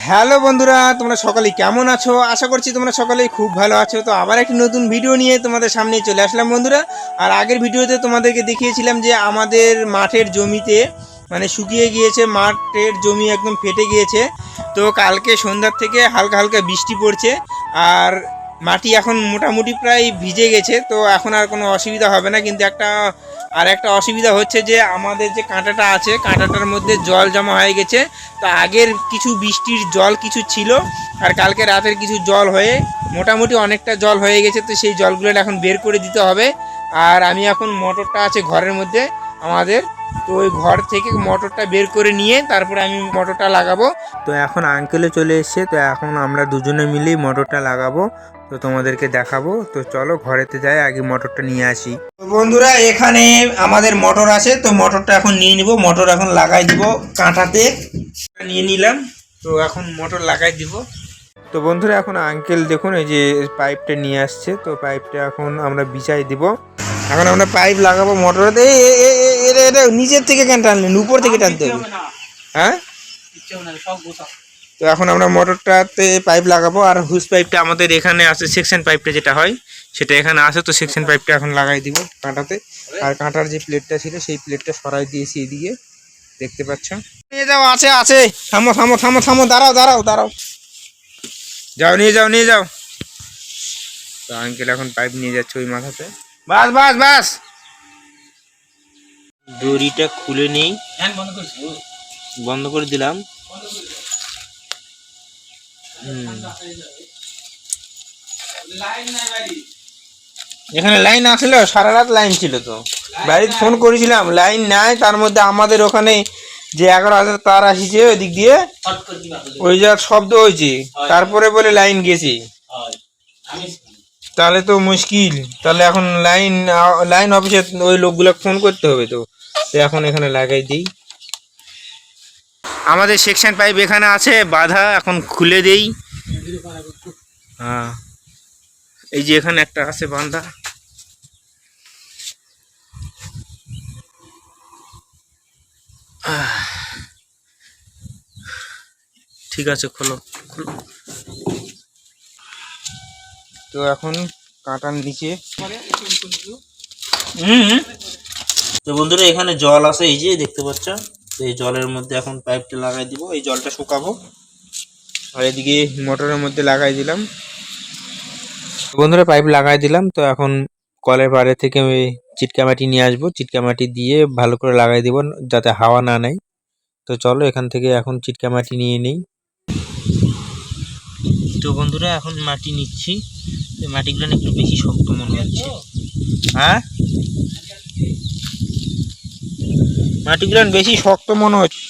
Hello বন্ধুরা, তোমরা সকলেই কেমন আছো? আশা করছি তোমরা সকলেই খুব ভালো আছো। তো আবার একটি নতুন ভিডিও নিয়ে তোমাদের সামনে চলে আসলাম বন্ধুরা। আর আগের ভিডিওতে তোমাদেরকে দেখিয়েছিলাম যে আমাদের মাঠের জমিতে মানে শুকিয়ে গিয়েছে, মাঠের জমি একদম ফেটে গিয়েছে। তো কালকে সন্ধ্যার থেকে হালকা হালকা বৃষ্টি পড়ছে। আর মাটি এখন মোটামুটি প্রায় ভিজে গেছে, তো এখন আর কোনো অসুবিধা হবে না। কিন্তু একটা, আর একটা অসুবিধা হচ্ছে যে আমাদের যে কাঁটাটা আছে, কাঁটাটার মধ্যে জল জমা হয়ে গেছে। তো আগের কিছু বৃষ্টির জল কিছু ছিল, আর কালকে রাতের কিছু জল হয়ে মোটামুটি অনেকটা জল হয়ে গেছে, তো সেই জলগুলো এখন বের করে দিতে হবে। আর আমি এখন মোটরটা আছে ঘরের মধ্যে আমাদের, তো ওই ঘর থেকে মোটরটা বের করে নিয়ে তারপরে আমি মোটরটা লাগাবো। তো এখন আঙ্কেলে চলে এসছে, তো এখন আমরা দুজনে মিলেই মোটরটা লাগাবো। তো তোমাদেরকে দেখাবো। তো চলো ঘরেতে যাই আগে মোটরটা নিয়ে আসি। তো বন্ধুরা এখানে আমাদের মোটর আছে তো মোটরটা এখন নিয়ে নিব। মোটর এখন লাগাই দিব কাঁটাতে নিয়ে নিলাম তো এখন মোটর লাগাই দিব। তো বন্ধুরা এখন আঙ্কেল দেখুন এই যে পাইপটা নিয়ে আসছে তো পাইপটা এখন আমরা বিছাই দিব। এখন আমরা পাইপ লাগাবো মোটরে এটা এটা নিচের থেকে কেন টানলেন? উপর থেকে টানতে হবে? হ্যাঁ? তো এখন আমরা মোটরটাতে পাইপ লাগাবো আর হুস পাইপটা আমাদের এখানে আছে সেকশন পাইপটা যেটা হয় সেটা এখানে আছে তো সেকশন পাইপটা এখন লাগাই দিব কাঁটাতে। আর কাঁটার যে প্লেটটা ছিল সেই প্লেটটা সরাই দিয়েছি এদিকে। দেখতে পাচ্ছ? নিয়ে যাও আছে আছে। থামো থামো থামো থামো দাঁড়াও দাঁড়াও দাঁড়াও। যাও নিয়ে যাও নিয়ে যাও। তো আঙ্কেল এখন পাইপ নিয়ে যাচ্ছে ওই মাথাতে। বাস বাস বাস। দড়িটা খুলে নেই। বন্ধ করে দিলাম। এখানে লাইন আসলো, সারা রাত লাইন ছিল তো। বাড়িতে ফোন করেছিলাম লাইন নাই, তার মধ্যে আমাদের ওখানে যে এগারো হাজার তার আসিছে ওই দিক দিয়ে, ওই যা শব্দ হয়েছে। তারপরে বলে লাইন গেছে। তাহলে তো মুশকিল। তাহলে এখন লাইন লাইন অফিসে ওই লোকগুলো ফোন করতে হবে তো এখন এখানে লাগাই দিই। আমাদের সেকশন পাইপ এখানে আছে, বাধা এখন খুলে দেই। হ্যাঁ। এই যে এখানে একটা আছে বান্ধা। ঠিক আছে, খোলো খোলো। তো এখন কাঁটার নিচে। হুম। তো বন্ধুরা, এখানে জল আছে, এই যে দেখতে পাচ্ছ? তো এই জলের মধ্যে এখন পাইপটা লাগাই দিব, এই জলটা শুকাবো। আর এদিকে মোটরের মধ্যে লাগাই দিলাম। বন্ধুরা পাইপ লাগাই দিলাম, তো এখন কলের পাড়ে থেকে চিটকা মাটি নিয়ে আসব। চিটকা মাটি দিয়ে ভালো করে লাগাই দিব, যাতে হাওয়া না নেয়। তো চলো, এখান থেকে এখন চিটকা মাটি নিয়ে নেই। তো বন্ধুরা, এখন মাটি নিচ্ছি। মাটিগুলো একটু বেশি শক্ত মনে হচ্ছে। হ্যাঁ? মাটিগুলো বেশি শক্ত মনে হচ্ছে।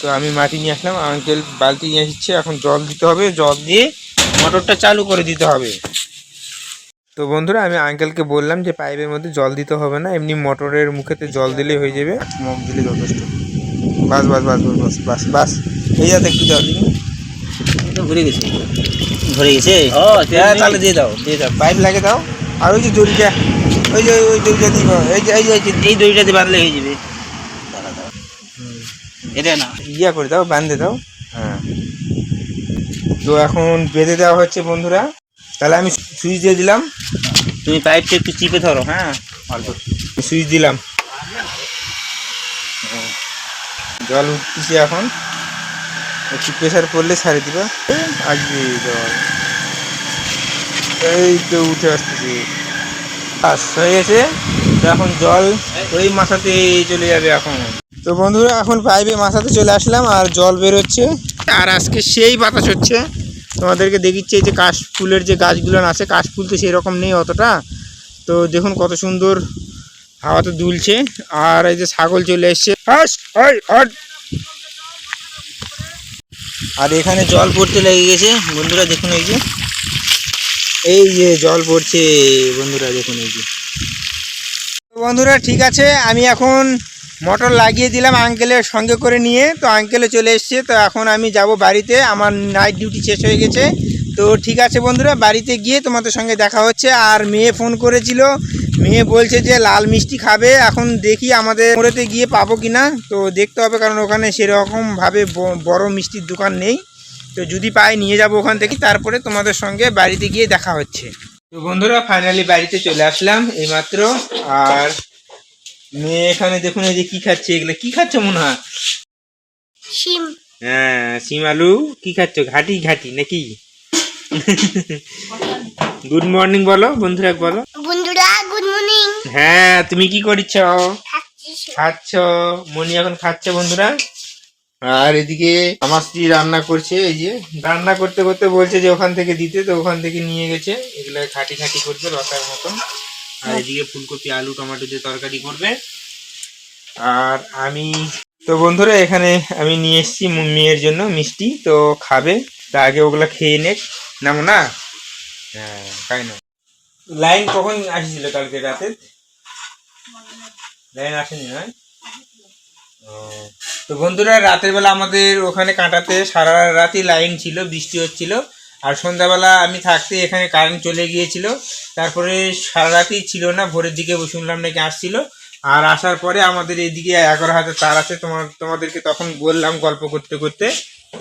তো আমি মাটি নিয়ে আসলাম আঙ্কেল বালতি নিয়ে আসছে এখন জল দিতে হবে জল দিয়ে মোটরটা চালু করে দিতে হবে। তো বন্ধুরা আমি আঙ্কেলকে বললাম যে পাইপের মধ্যে জল দিতে হবে না এমনি মোটরের মুখেতে জল দিলেই হয়ে যাবে। মগ দিলে যথেষ্ট। বাস বাস বাস বাস বাস বাস বাস। এই যাতে একটু জল দিন ভরে গেছে। ভরে গেছে? হ্যাঁ তাহলে দিয়ে দাও দিয়ে দাও। পাইপ লাগে দাও। আর ওই যে দড়িটা ওই যে ওই দড়িটা দিব এই যে এই যে এই যে। এই দড়িটাতে বাঁধলে হয়ে যাবে। এটা না ইয়া করে দাও বাঁধে দাও। হ্যাঁ। তো এখন বেঁধে দেওয়া হচ্ছে বন্ধুরা। তাহলে আমি সুইচ দিয়ে দিলাম। তুমি পাইপটা একটু চিপে ধরো হ্যাঁ? অল্প। সুইচ দিলাম। জল উঠতেছে এখন। একটু প্রেশার পড়লে ছাড়ে দিবা। আসবে জল। এই তো উঠে আসতেছে। বাস হয়ে গেছে। তো এখন জল ওই মাথাতে চলে যাবে এখন। তো বন্ধুরা, এখন পাইপে মাথাতে চলে আসলাম আর জল বেরোচ্ছে। আর আজকে সেই বাতাস হচ্ছে। তোমাদেরকে দেখিচ্ছে এই যে কাশ ফুলের যে গাছগুলো আছে কাশ ফুল তো সেরকম নেই অতটা। তো দেখুন কত সুন্দর হাওয়া তো দুলছে। আর এই যে ছাগল চলে এসছে। আর এখানে জল পড়তে লেগে গেছে। বন্ধুরা, দেখুন এই যে। এই যে জল পড়ছে। বন্ধুরা, দেখুন এই যে। বন্ধুরা, ঠিক আছে। আমি এখন মোটর লাগিয়ে দিলাম আঙ্কেলের সঙ্গে করে নিয়ে। তো আঙ্কেলে চলে এসছে, তো এখন আমি যাব বাড়িতে। আমার নাইট ডিউটি শেষ হয়ে গেছে। তো ঠিক আছে বন্ধুরা, বাড়িতে গিয়ে তোমাদের সঙ্গে দেখা হচ্ছে। আর মেয়ে ফোন করেছিল। মেয়ে বলছে যে, লাল মিষ্টি খাবে। এখন দেখি আমাদের মোড়েতে গিয়ে পাবো কি না তো দেখতে হবে, কারণ ওখানে সেরকমভাবে বড় মিষ্টির দোকান নেই। তো যদি পাই, নিয়ে যাব ওখান থেকে। তারপরে তোমাদের সঙ্গে বাড়িতে গিয়ে দেখা হচ্ছে। তো বন্ধুরা ফাইনালি বাড়িতে চলে আসলাম এইমাত্র। আর মেয়ে এখানে দেখুন এই যে কি খাচ্ছে এগুলো। কি খাচ্ছ মনে হয়? শিম। হ্যাঁ সিম আলু। কি খাচ্ছ? ঘাটি ঘাটি নাকি? গুড মর্নিং বলো বন্ধুরা বলো। বন্ধুরা গুড মর্নিং হ্যাঁ তুমি কি করছ খাচ্ছ। মনি এখন খাচ্ছে বন্ধুরা। আর এদিকে আমার স্ত্রী রান্না করছে এই যে রান্না করতে করতে বলছে যে ওখান থেকে দিতে তো ওখান থেকে নিয়ে গেছে। এগুলো খাটি খাটি করছে রসার মতন। আর এদিকে ফুলকপি আলু টমেটো দিয়ে তরকারি করবে। আর আমি তো বন্ধুরা এখানে আমি নিয়ে এসেছি মেয়ের জন্য মিষ্টি তো খাবে। তা আগে ওগুলো খেয়ে নেক নাম না? হ্যাঁ খাই না? লাইন কখন আসছিল কালকে রাতে? লাইন আসেনি না? তো বন্ধুরা রাতের বেলা আমাদের ওখানে কাঁটাতে সারা রাতই লাইন ছিল বৃষ্টি হচ্ছিল। আর সন্ধ্যাবেলা আমি থাকতে এখানে কারেন্ট চলে গিয়েছিল। তারপরে সারা রাতই ছিল না, ভোরের দিকে শুনলাম নাকি আসছিল। আর আসার পরে আমাদের এইদিকে এগারো হাজার তার আছে, তোমার তোমাদেরকে তখন বললাম গল্প করতে করতে।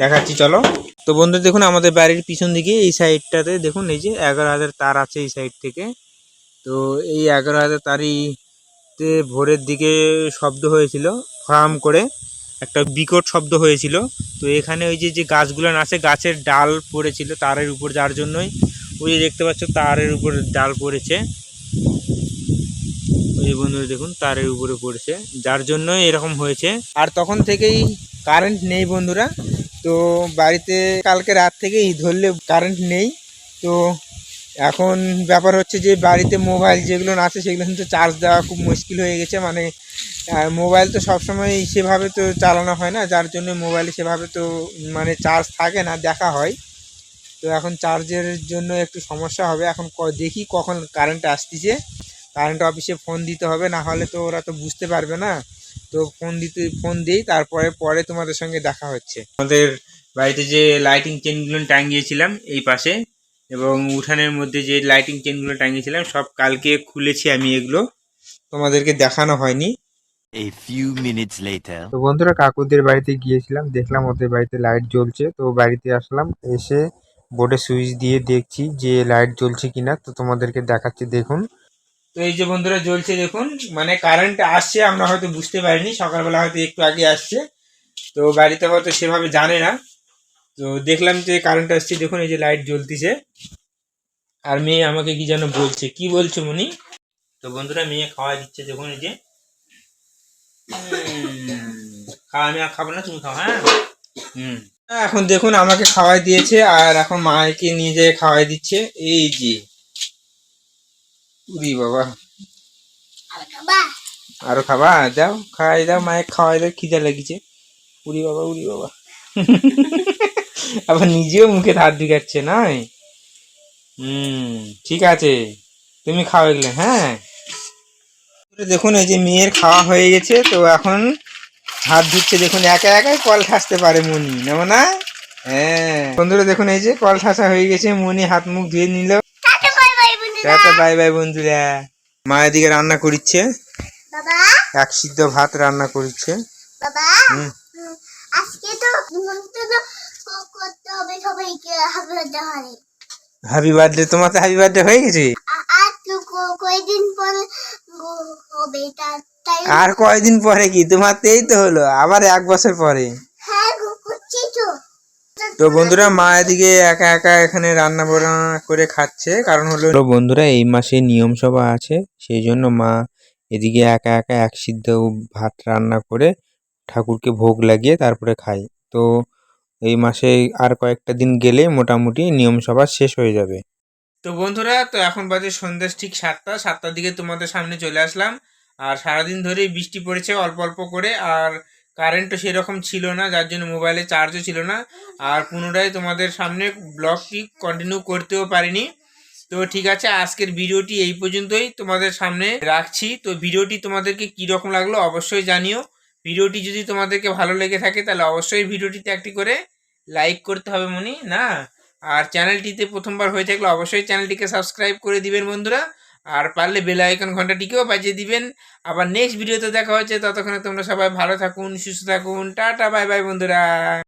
দেখাচ্ছি, চলো। তো বন্ধু দেখুন আমাদের বাড়ির পিছন দিকে এই সাইডটাতে দেখুন, এই যে এগারো হাজার তার আছে এই সাইড থেকে। তো এই এগারো হাজার তারই তে ভোরের দিকে শব্দ হয়েছিল, ফার্ম করে। একটা বিকট শব্দ হয়েছিল। তো এখানে ওই যে যে গাছগুলো আছে গাছের ডাল পড়েছিল তারের উপর, যার জন্যই ওই যে দেখতে পাচ্ছ তারের উপর ডাল পড়েছে। ওই যে বন্ধুরা দেখুন, তারের উপরে পড়েছে, যার জন্যই এরকম হয়েছে। আর তখন থেকেই কারেন্ট নেই বন্ধুরা। তো বাড়িতে কালকে রাত থেকেই ধরলে কারেন্ট নেই। তো এখন ব্যাপার হচ্ছে যে, বাড়িতে মোবাইল যেগুলো আছে, সেগুলো কিন্তু চার্জ দেওয়া খুব মুশকিল হয়ে গেছে। মানে আহ, মোবাইল তো সবসময় সেভাবে তো চালানো হয় না যার জন্য মোবাইলে সেভাবে তো মানে চার্জ থাকে না দেখা হয়। তো এখন চার্জের জন্য একটু সমস্যা হবে। এখন দেখি কখন কারেন্ট আসতেছে। কারেন্ট অফিসে ফোন দিতে হবে না হলে তো ওরা তো বুঝতে পারবে না। তো ফোন দিতে ফোন দিই তারপরে পরে তোমাদের সঙ্গে দেখা হচ্ছে। আমাদের বাড়িতে যে লাইটিং চেনগুলো টাঙিয়েছিলাম এই পাশে এবং উঠানের মধ্যে যে লাইটিং চেনগুলো টাঙিয়েছিলাম সব কালকে খুলেছি আমি এগুলো। তোমাদেরকে দেখানো হয়নি। A few minutes later. তো বন্ধুরা কাকুদের বাড়িতে গিয়েছিলাম দেখলাম ওদের বাড়িতে লাইট জ্বলছে তো বাড়িতে আসলাম এসে বোর্ডে সুইচ দিয়ে দেখছি যে লাইট জ্বলছে কিনা তো তোমাদেরকে দেখাচ্ছি দেখুন। তো এই যে বন্ধুরা জ্বলছে দেখুন মানে কারেন্ট আসছে আমরা হয়তো বুঝতে পারিনি সকালবেলা হয়তো একটু আগে আসছে তো বাড়িতে হয়তো সেভাবে জানে না। তো দেখলাম যে কারেন্ট আসছে দেখুন এই যে লাইট জ্বলতিছে। আর মেয়ে আমাকে কি যেন বলছে কি বলছে মনি? তো বন্ধুরা মেয়ে খাওয়া দিচ্ছে দেখুন এই যে। খাওয়া আমি আর খাব না তুমি খাও হ্যাঁ? হুম। এখন দেখুন আমাকে খাওয়াই দিয়েছে আর এখন মাকে নিয়ে যেয়ে খাওয়াই দিচ্ছে। এই যে। উরি বাবা। আরও খাবা? দাও খাওয়াই দাও মায়ের খাওয়াই দাও খিদে লাগিছে। উরি বাবা উরি বাবা। আবার নিজেও মুখে হাত ঢুকাচ্ছে নয়? হুম ঠিক আছে। তুমি খাও এগুলো হ্যাঁ? দেখুন এই যে মেয়ের খাওয়া হয়ে গেছে তো এখন হাত ধুচ্ছে দেখুন একা একাই কল ঠাসতে পারে মনি নেব না? হ্যাঁ। বন্ধুরা দেখুন এই যে কল ঠাসা হয়ে গেছে মনি হাত মুখ ধুয়ে নিল। বাই বাই বন্ধুরা। মা এদিকে রান্না করিচ্ছে। এক সিদ্ধ ভাত রান্না করছে বাবা। হুম। হুম, আজকে তো নিমন্ত্রণ ক- করতে হবে সবাইকে। হাবি বার্থডে হয় হ্যাপি বার্থডে তোমার তো হ্যাপি বার্থডে হয়ে গেছে? কয়দিন পর হবে? তাই আর কয়দিন পরে কি? তোমার তো এই তো হলো। আবার এক বছর পরে। হ্যাঁ করছি তো। তো বন্ধুরা মা এদিকে একা একা এখানে রান্না বান্না করে খাচ্ছে। কারণ হলো বন্ধুরা এই মাসে নিয়ম সভা আছে। সেই জন্য মা এদিকে একা একা এক সিদ্ধ ভাত রান্না করে ঠাকুরকে ভোগ লাগিয়ে তারপরে খায়। তো এই মাসে আর কয়েকটা দিন গেলে মোটামুটি নিয়ম সভা শেষ হয়ে যাবে। তো বন্ধুরা, তো এখন বাজে সন্ধ্যা ঠিক সাতটা, সাতটার দিকে তোমাদের সামনে চলে আসলাম। আর সারাদিন ধরেই বৃষ্টি পড়েছে অল্প অল্প করে, আর কারেন্টও সেরকম ছিল না, যার জন্য মোবাইলে চার্জও ছিল না। আর পুনরায় তোমাদের সামনে ব্লগটি কন্টিনিউ করতেও পারিনি। তো ঠিক আছে, আজকের ভিডিওটি এই পর্যন্তই তোমাদের সামনে রাখছি। তো ভিডিওটি তোমাদেরকে কীরকম লাগল অবশ্যই জানিও। ভিডিওটি যদি তোমাদেরকে ভালো লেগে থাকে, তাহলে অবশ্যই ভিডিওটিতে একটি করে লাইক করতে হবে মনি, না? আর চ্যানেলটিতে প্রথমবার হয়ে থাকলে অবশ্যই চ্যানেলটিকে সাবস্ক্রাইব করে দিবেন বন্ধুরা। আর পারলে বেল আইকন ঘন্টাটিকেও বাজিয়ে দিবেন। আবার নেক্সট ভিডিওতে দেখা হচ্ছে। ততক্ষণে তোমরা সবাই ভালো থাকুন, সুস্থ থাকুন। টাটা বাই বাই বন্ধুরা।